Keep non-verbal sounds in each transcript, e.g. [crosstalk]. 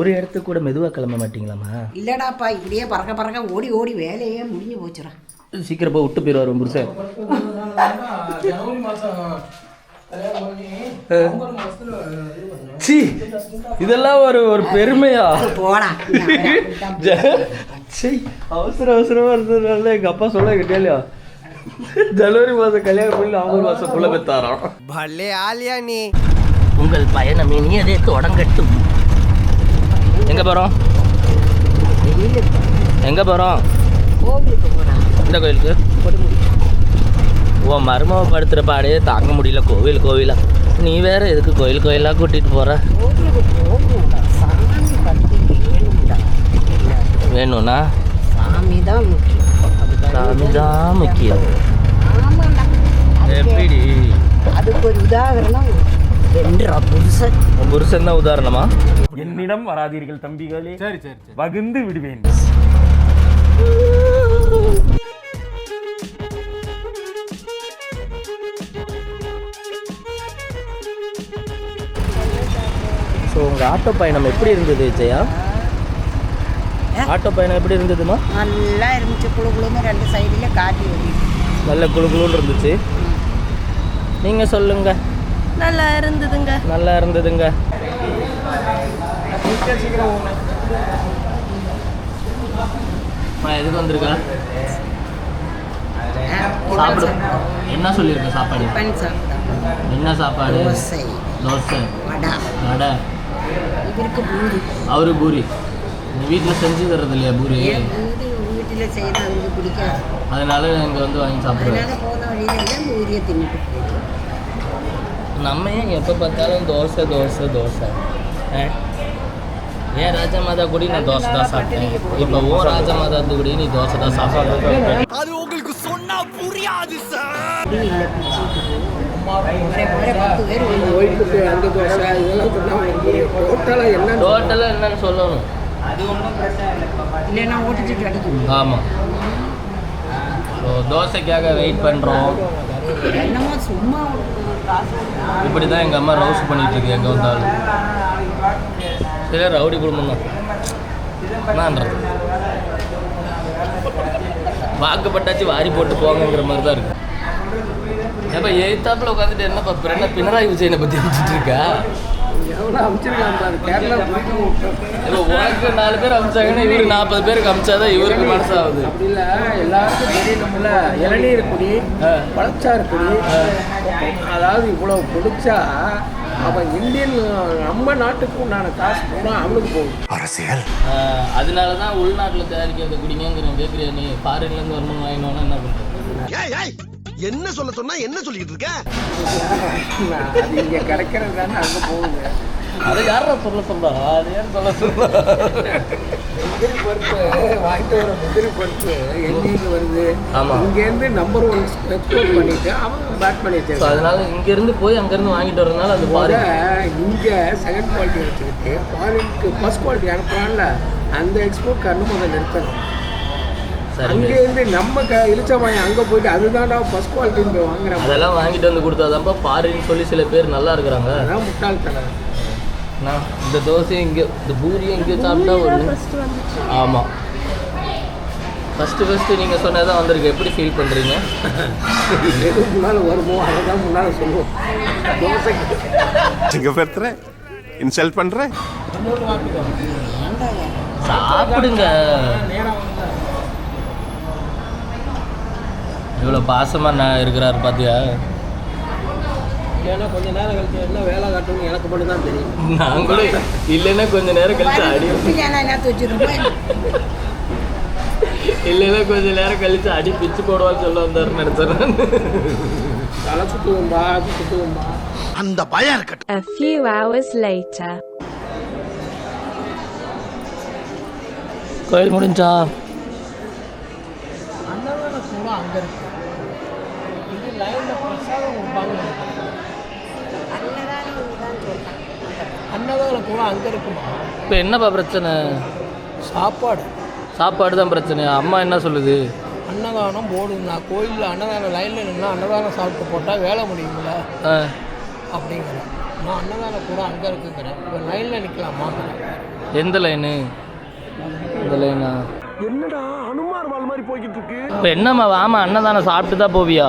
ஒரு இடத்துக்கு கூட மெதுவாக கிளம்ப மாட்டீங்களாம்மா? இல்லைடாப்பா இப்படியே பறக்க பறக்க ஓடி ஓடி வேலையே முடிஞ்சு போச்சுடா. சீக்கிரம் போய் விட்டு போயிடுவார் உங்க புருஷன். சி இதெல்லாம் ஒரு ஒரு பெருமையா? போடா. சரி அவசர அவசரமாக இருந்ததுனால எங்கள் அப்பா சொல்ல கேட்கலையா ஜனவரி மாதம் கல்யாணம் பண்ணி நவம்பர் மாதம் புள்ள பெத்தாராம். பல்லே ஆலியா நீ. உங்கள் பயணம் இனியதே தொடங்கட்டும். எங்க போறோம்? எங்க போடா இந்த கோயிலுக்கு ஓ மருமக படுத்துற பாடே தாங்க முடியல கோவில் கோவிலா. நீ வேற எதுக்கு கோயில் கோயிலா கூட்டிட்டு வேணும்டா வேணும்னா? சாமி தான் சாமி தான் முக்கியம். எப்படி அதுக்கு ஒரு உதாரணம் வென்றா புருஷன்? புருஷன் தான் உதாரணமா? என்னிடம் வராதீர்கள் தம்பிகளே. சரி சரி வகுந்து விடுவேன். ஸோ உங்கள் ஆட்டோ பயணம் எப்படி இருந்தது ஜெயா? ஆட்டோ பயணம் எப்படி இருந்ததுமா? நல்லா இருந்துச்சு. குழு குழுன்னு ரெண்டு சைடுல காட்டி நல்ல குளு குளுன்னு இருந்துச்சு. நீங்கள் சொல்லுங்க. நல்லா இருந்ததுங்க. நல்லா இருந்ததுங்க. எதுக்கு வந்திருக்கா? சாப்பிடு. என்ன சொல்லியிருக்க சாப்பாடு? என்ன சாப்பாடு? தோசை. தோசை. வடை. வடை. இவருக்கு பூரி. அவரு பூரி. நீ வீட்டில் செஞ்சு தர்றது இல்லையா பூரி வீட்டில் செய்யணும் அவருக்கு பிடிக்காது. அதனால இங்கே வந்து வாங்கி சாப்பிடுவேன் அதனால போன வழியில பூரியை தின்னுட்டு நம்ம ஏன் எப்போ பார்த்தாலும் தோசை தோசை தோசை? ஏன் ராஜா மாதா கூட நான் தோசை தான் சாப்பிட்டேன்? இப்போ ஓ ராஜா மாதா கூட நீ தோசை தான் சாப்பிட்ற. அது உங்களுக்கு சொன்னா புரியாது சார் டோட்டலாக என்ன டோட்டலாக என்னன்னு சொல்லணும். இல்லைன்னா ஓட்டிட்டு அடிக்கணும் ஆமாம் ஸோ தோசைக்காக வெயிட் பண்ணுறோம் என்னமோ சும்மா. இப்படி தான் எங்கள் அம்மா ரவுஸ் பண்ணிகிட்ருக்கு எங்கே வந்தாலும். சரி ரவுடி குடும்பம் தான் என்னன்றது வாக்குப்பட்டாச்சு வாரி போட்டு போங்கிற மாதிரி தான் இருக்கு. ஏப்பா எய்த்தாப்பில் உட்காந்துட்டு என்னப்பா என்ன பினராயி விஜயனை பற்றி வச்சுட்டு இருக்கா? உனக்கு நாலு பேர் அமிச்சாங்கன்னா இவரு நாற்பது பேருக்கு அமிச்சாதான் இவருக்கு மனசாகுது. அப்படி இல்லை எல்லாருக்கும் தெரியணும்ல இளநீர் குடி. பழச்சாறு குடி. அதாவது இவ்வளோ குடிச்சா அவன் இந்தியன் நம்ம நாட்டுக்கு உண்டான காசு பூரா அவனுக்கு போகும். ஆஹ் அதனால தான் உள்நாட்டில் தயாரிக்கிறத குடிங்கிறேன் கேட்குறியா நீ? ஃபாரின்லேருந்து வரணும் வாங்கினோன்னா என்ன பண்ணுறது என்ன சொல்ல சொன்னா என்ன சொல்லிட்டு இருக்க? அது இங்கே கிடைக்கிறது தானே அங்கே போகுது. அதை யாரா சொல்ல சொல்றா? அது யார் சொல்ல சொல்றா? முந்திரி பருப்பு வாங்கிட்டு வர முந்திரி பருப்பு எங்கேருந்து வருது. ஆமா. இங்கேருந்து நம்பர் ஒன் எக்ஸ்போர்ட் பண்ணிட்டு அவன் பேட் பண்ணி வச்சிருக்கான். அதனால இங்கேருந்து போய் அங்கேருந்து வாங்கிட்டு வரதுனால அது பாரு. இங்கே செகண்ட் குவாலிட்டி வச்சுக்கிட்டு ஃபாரினுக்கு ஃபர்ஸ்ட் குவாலிட்டி அனுப்புறான்ல அந்த எக்ஸ்போர்ட் கண்ணு முதல்ல நிறுத்தணும். அங்கேருந்து நம்ம க இளிச்சவாயன் அங்கே போயிட்டு அதுதான்டா ஃபர்ஸ்ட் குவாலிட்டின்னு போய் வாங்குறான். அதெல்லாம் வாங்கிட்டு வந்து கொடுத்தாதான்ப்பா பாருன்னு சொல்லி சில பேர் நல்லா இருக்கிறாங்க. அதான் முட்டாள்தனம். நான் இந்த தோசை இங்கே இந்த பூரியை இங்கே சாப்பிட்டா ஒன்று ஃபர்ஸ்ட் வந்துச்சு. ஆமாம் ஃபஸ்ட்டு ஃபஸ்ட்டு நீங்கள் சொன்னதான் வந்திருக்கு. எப்படி ஃபீல் பண்ணுறீங்க எது முன்னால் வருமோ அதை தான் முன்னால் சொல்லுவோம். தோசைக்கு. சிங்க பெருத்துற இன்சல்ட் பண்ற. சாப்பிடுங்க. இவ்வளோ பாசமாக நான் இருக்கிறாரு பார்த்தியா ஏன்னா கொஞ்ச நேரம் கழிச்சு என்ன வேலை காட்டணும்னு எனக்கு மட்டும் தான் தெரியும். நான் கூட இல்லைன்னா கொஞ்ச நேரம் கழிச்சு அடி [laughs] இல்லைன்னா கொஞ்ச நேரம் கழிச்சு அடி பிச்சு போடுவான்னு சொல்ல வந்தாருன்னு நினைச்சேன் தலை சுற்றுவோம்பா அந்த பயம் இருக்கட்டும். A few hours later. கோயில் முடிஞ்சா? அங்கே இருக்கு. அன்னதான சூடம் அங்கே இருக்குமா? இப்போ என்னப்பா பிரச்சனை? சாப்பாடு. சாப்பாடு தான் பிரச்சனை அம்மா என்ன சொல்லுது? அன்னதானம் போடுங்க கோயிலில் அன்னதானம் லைனில் நின்னா அன்னதானம் சாப்பிட்டு போட்டால் வேலை முடியுங்களா ஆ. அப்படிங்கிற. நான் அன்னதான கூட அங்கே இருக்குங்கிறேன் இப்போ லைனில் நிற்கலாமா எந்த லைனு? இந்த லைனா? என்னடா அனுமார் வால் மாதிரி போய்கிட்டு இருக்கு. இப்போ என்னம்மா வாமா அன்னதானம் சாப்பிட்டு தான் போவியா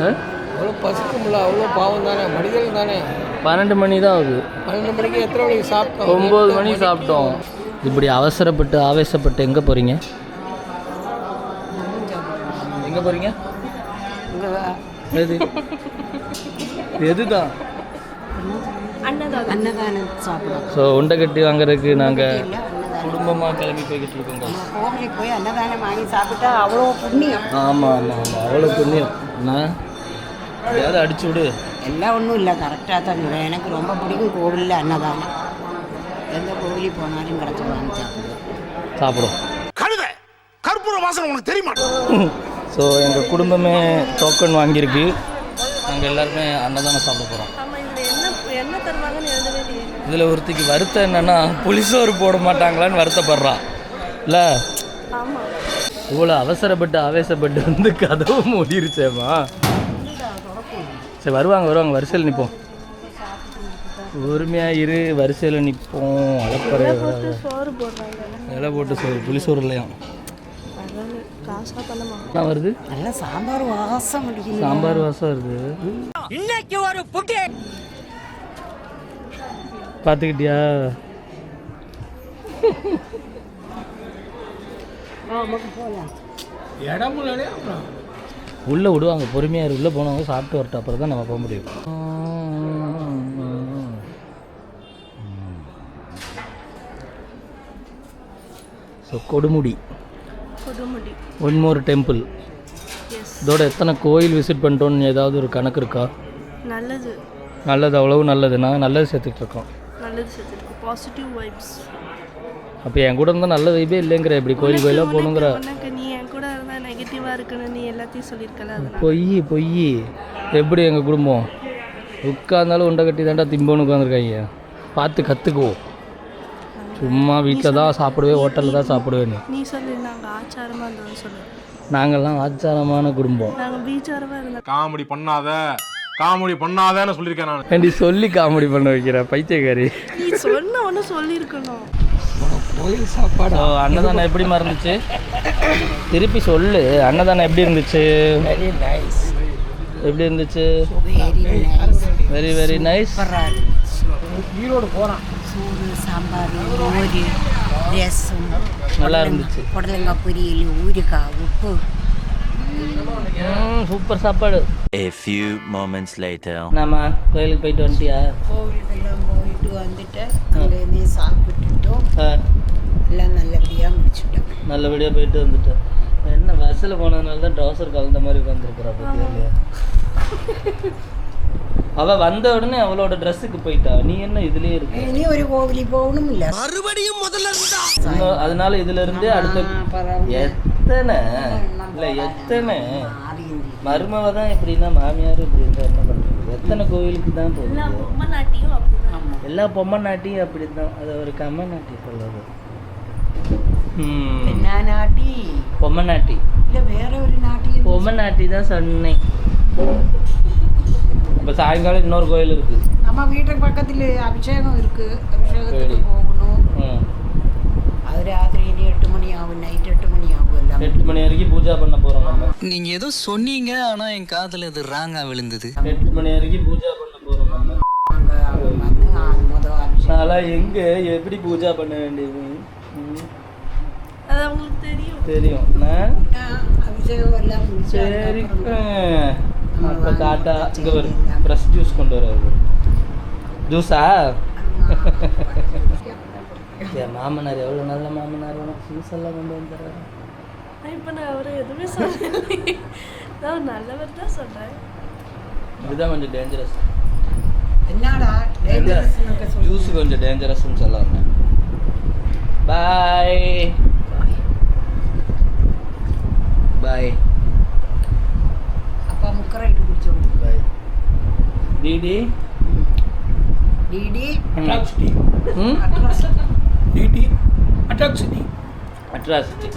ஆ? அவ்வளோ பசிக்கும்ல அவ்வளோ பாவம் தானே மனிதர்கள் தானே. பன்னெண்டு மணி தான் ஆகுது. பன்னெண்டு மணிக்கு எத்தனை மணிக்கு சாப்பிட்டோம்? ஒம்பது மணி சாப்பிட்டோம். இப்படி அவசரப்பட்டு ஆவேசப்பட்டு எங்கே போகிறீங்க எங்கே போகிறீங்க எது? எதுதான்? அன்னதானம். அன்னதானம் சாப்பிடும் ஸோ உண்டை கட்டி வாங்குறதுக்கு நாங்கள் குடும்பமாக கிளம்பி போய்கிட்டு இருக்கோங்க. நம்ம கோவிலுக்கு போய் அன்னதானம் வாங்கி சாப்பிட்டா அவ்வளோ புண்ணியம். ஆமாம் ஆமாம் ஆமாம் அவ்வளோ புண்ணியம். என்ன? எதையாவது அடிச்சு விடு. எல்லாம் ஒன்றும் இல்லை கரெக்டாக தான் சொல்கிறேன் எனக்கு ரொம்ப பிடிக்கும் கோவிலில் அன்னதானம். எந்த கோவிலுக்கு போனாலும் கிடச்சி வாங்கி சாப்பிடுவேன் சாப்பிடும். கழுத கற்பூர வாசனை உனக்கு தெரியுமா? [laughs] ஸோ எங்கள் குடும்பமே டோக்கன் வாங்கியிருக்கு. நாங்கள் எல்லாருமே அன்னதானம் சாப்பிட போகிறோம் இதில் என்ன என்ன தருவாங்கன்னு எழுதவே இல்லையே. இதில் ஒருத்திக்கு வருத்தம் என்னன்னா புளிசோறு போட மாட்டாங்களான்னு வருத்தப்படுறா. இல்லை? இவ்வளோ அவசரப்பட்டு ஆவேசப்பட்டு வந்து கதவு மூடிருச்சேம்மா. சரி வருவாங்க வருவாங்க. வரிசையில் நிற்போம் பொறுமையாக இரு வரிசையில் நிற்போம் அளப்பறை சோறு போடுறாங்க. இலை போட்டு சோறு இல்லையா? அதான் காசாக பண்ணமா என்ன வருது? நல்லா சாம்பார் வாசம் சாம்பார் வாசம் வருது. பார்த்துக்கிட்டியா இடம் முன்னாடியே அப்புறம் உள்ளே விடுவாங்க பொறுமையாக உள்ளே போனவங்க சாப்பிட்டு வரட்டும். அப்புறம் தான் நம்ம போக முடியும். So Kodumudi. Kodumudi. One more temple இதோட எத்தனை கோயில் விசிட் பண்ணிட்டோன்னு ஏதாவது ஒரு கணக்கு இருக்கா? நல்லது. நல்லது அவ்வளவு நல்லது. நாங்கள் நல்லது சேர்த்துக்கிட்டு இருக்கோம் நல்லது சேர்த்துருக்கு பாசிட்டிவ் வைப்ஸ் அப்போ என் கூட இருந்தால் நல்ல வைப்பே இல்லைங்கிற. இப்படி கோயில் கோயிலாக போகணுங்கிற இருக்குன்னு நீ எல்லாத்தையும் சொல்லியிருக்கல பொய் பொய். எப்படி எங்கள் குடும்பம்? உட்கார்ந்தாலும் உண்டை கட்டி தாண்டா திம்போன்னு உட்காந்துருக்காங்க பார்த்து கற்றுக்குவோம் சும்மா வீட்டில் தான் சாப்பிடுவேன் ஹோட்டலில் தான் சாப்பிடுவேன் நீ சொல்லு நாங்கள் ஆச்சாரமாக இருந்தோம்னு சொல்லு. நாங்கள்லாம் ஆச்சாரமான குடும்பம். நாங்கள் பீச்சாரமாக இருந்தோம். காமெடி பண்ணாத. காமெடி பண்ணாதேன்னு சொல்லியிருக்கேன் நான். சொல்லி காமெடி பண்ண வைக்கிற பைத்தியக்காரி? நீ சொன்ன ஒன்று சொல்லியிருக்கணும். ஸோ அன்னதானம் எப்படி இருந்துச்சு திருப்பி சொல்லு அன்னதானம் எப்படி இருந்துச்சு? வெரி நைஸ் எப்படி இருந்துச்சு? Very nice very nice Erode போகிறான் சோறு சாம்பார் மோர் ரசம் நல்லா இருந்துச்சு. புடலங்காய் பொரியல் ஊறுகாய் உப்பு. சூப்பர் சாப்பாடு. A few moments later. நாம கோயிலுக்கு போயிட்டு வந்துட்டியா? கோவிலுக்கெல்லாம் போயிட்டு வந்துட்டு அங்கேருந்தே சாப்பிட்டுட்டோம். எல்லாம் நல்லபடியாக முடிச்சுட்டோம். நல்லபடியாக போயிட்டு வந்துட்டேன். என்ன பஸ்ஸில் போனதுனால தான் ட்ரௌசர் கலந்த மாதிரி உட்காந்துருக்குறா பத்தியா? அவள் வந்த உடனே அவளோட ட்ரெஸ்ஸுக்கு போயிட்டா. நீ என்ன இதுலயே இருக்க? இனி ஒரு கோவிலுக்கு போகணும் இல்லை. மறுபடியும் முதல்ல இருந்தா? அதனால இதுல இருந்தே அடுத்த எத்தனை? இல்லை எத்தனை? மருமவ தான் எப்படின்னா மாமியார் இப்படி இருந்தா என்ன பண்றது? எத்தனை கோவிலுக்கு தான் போகுது பொம்மை நாட்டியும் அப்படிதான். எல்லா பொம்மை நாட்டியும் அப்படி தான் அது ஒரு கம்ம நாட்டி சொல்லுது நாட்டி பொம்மை நாட்டி இல்லை வேற ஒரு நாட்டி தான் சொன்னேன். இப்போ சாயங்காலம் இன்னொரு கோயில் இருக்கு. நம்ம வீட்டுக்கு பக்கத்தில் அபிஷேகம் இருக்கு. அபிஷேகத்துக்கு. போகணும். ம். அது ராத்திரி இனி எட்டு மணி ஆகும். நைட் எட்டு மணி ஆகும் எல்லாம். எட்டு மணி வரைக்கும் பூஜா பண்ண போறோம் நம்ம. நீங்க ஏதோ சொன்னீங்க ஆனா என் காதுல இது ராங்கா விழுந்தது. எட்டு மணி வரைக்கும் பூஜா பண்ண போறோம் நம்ம. நான்லாம் எங்க எப்படி பூஜா பண்ண வேண்டியது? அது தெரியும் தெரியும் என்ன? ஆ, அபிஷேகம் எல்லாம் முடிச்சு சரி அதுக்கப்புறம் அப்போ டாட்டா இங்கே வரும் ஃப்ரெஷ் ஜூஸ் கொண்டு வர ஜூஸா என் மாமனார் எவ்வளோ நல்ல மாமனார் வேணும் ஜூஸ் எல்லாம் கொண்டு வந்துடுறாரு இப்போ நான் அவரை எதுவுமே சொல்லலை நான் நல்லவர் தான் சொல்கிறேன் இதுதான் கொஞ்சம் டேஞ்சரஸ் என்னடா சொல்லு. ஜூஸ் கொஞ்சம் டேஞ்சரஸ்ன்னு சொல்ல வந்தேன் பாய் బాయ్ అప్ప ముక్కర ఇటు కూర్చోండి bye DD DD atrocity DT atrocity atrocity